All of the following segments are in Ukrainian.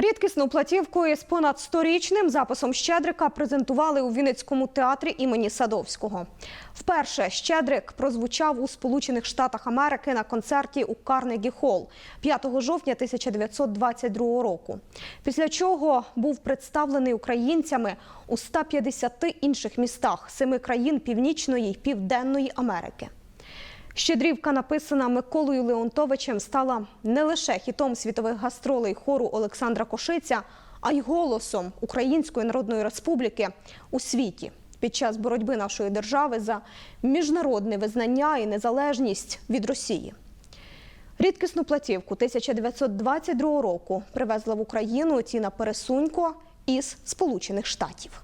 Рідкісну платівку із понад сторічним записом Щедрика презентували у Вінницькому театрі імені Садовського. Вперше Щедрик прозвучав у Сполучених Штатах Америки на концерті у Карнегі Холл 5 жовтня 1922 року. Після чого був представлений українцями у 150 інших містах семи країн Північної й Південної Америки. Щедрівка, написана Миколою Леонтовичем, стала не лише хітом світових гастролей хору Олександра Кошиця, а й голосом Української Народної Республіки у світі під час боротьби нашої держави за міжнародне визнання і незалежність від Росії. Рідкісну платівку 1922 року привезла в Україну Тіна Пересунько із Сполучених Штатів.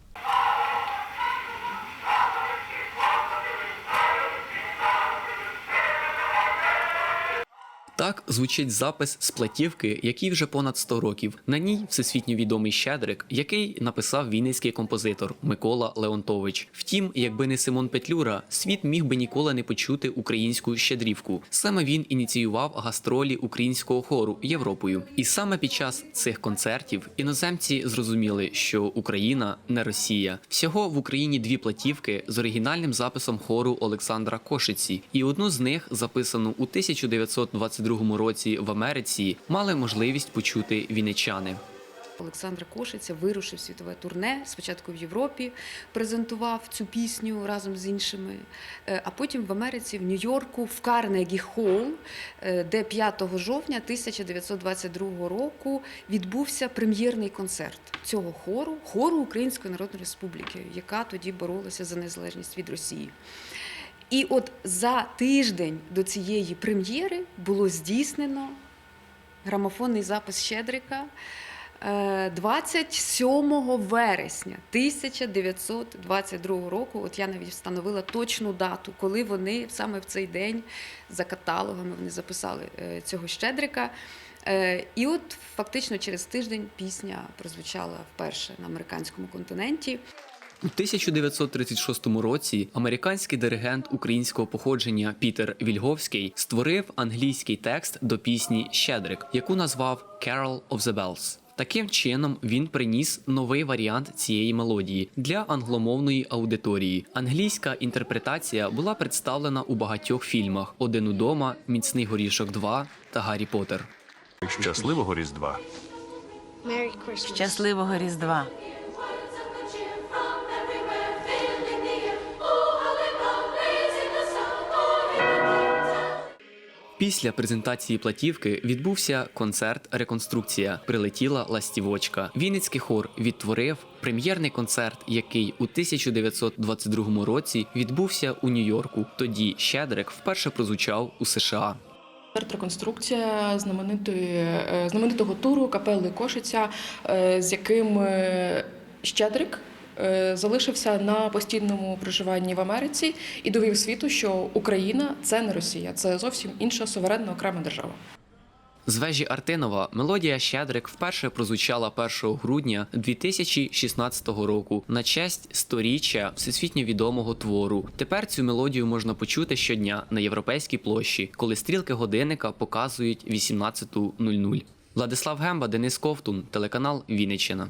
Так звучить запис з платівки, якій вже понад 100 років. На ній всесвітньо відомий Щедрик, який написав вінницький композитор Микола Леонтович. Втім, якби не Симон Петлюра, світ міг би ніколи не почути українську щедрівку. Саме він ініціював гастролі українського хору Європою. І саме під час цих концертів іноземці зрозуміли, що Україна не Росія. Всього в Україні дві платівки з оригінальним записом хору Олександра Кошиці, і одну з них, записану у 1922 році в Америці, мали можливість почути вінничани. Олександр Кошиця вирушив світове турне спочатку в Європі, презентував цю пісню разом з іншими, е, а потім в Америці, в Нью-Йорку, в Карнегі Холл, е, де 5 жовтня 1922 року відбувся прем'єрний концерт цього хору, хору Української Народної Республіки, яка тоді боролася за незалежність від Росії. І от за тиждень до цієї прем'єри було здійснено грамофонний запис Щедрика. е, 27 вересня 1922 року, от я навіть встановила точну дату, коли вони саме в цей день за каталогами вони записали е, цього Щедрика. Е, І от фактично через тиждень пісня прозвучала вперше на американському континенті. У 1936 році американський диригент українського походження Пітер Вільговський створив англійський текст до пісні Щедрик, яку назвав «Carol of the Bells». Таким чином він приніс новий варіант цієї мелодії для англомовної аудиторії. Англійська інтерпретація була представлена у багатьох фільмах: Один удома, Міцний горішок 2 та Гаррі Поттер. Щасливого Різдва. Щасливого Різдва. Після презентації платівки відбувся концерт Реконструкція. Прилетіла ластівочка. Вінницький хор відтворив прем'єрний концерт, який у 1922 році відбувся у Нью-Йорку. Тоді Щедрик вперше прозвучав у США. Концерт Реконструкція знаменитої е, знаменитого туру капели Кошиця, е, з яким е, Щедрик залишився на постійному проживанні в Америці і довів світу, що Україна це не Росія, це зовсім інша суверенна окрема держава. З вежі Артинова мелодія Щедрик вперше прозвучала 1 грудня 2016 року на честь сторіччя всесвітньо відомого твору. Тепер цю мелодію можна почути щодня на європейській площі, коли стрілки годинника показують 18.00. Владислав Гемба, Денис Ковтун, телеканал Вінниччина.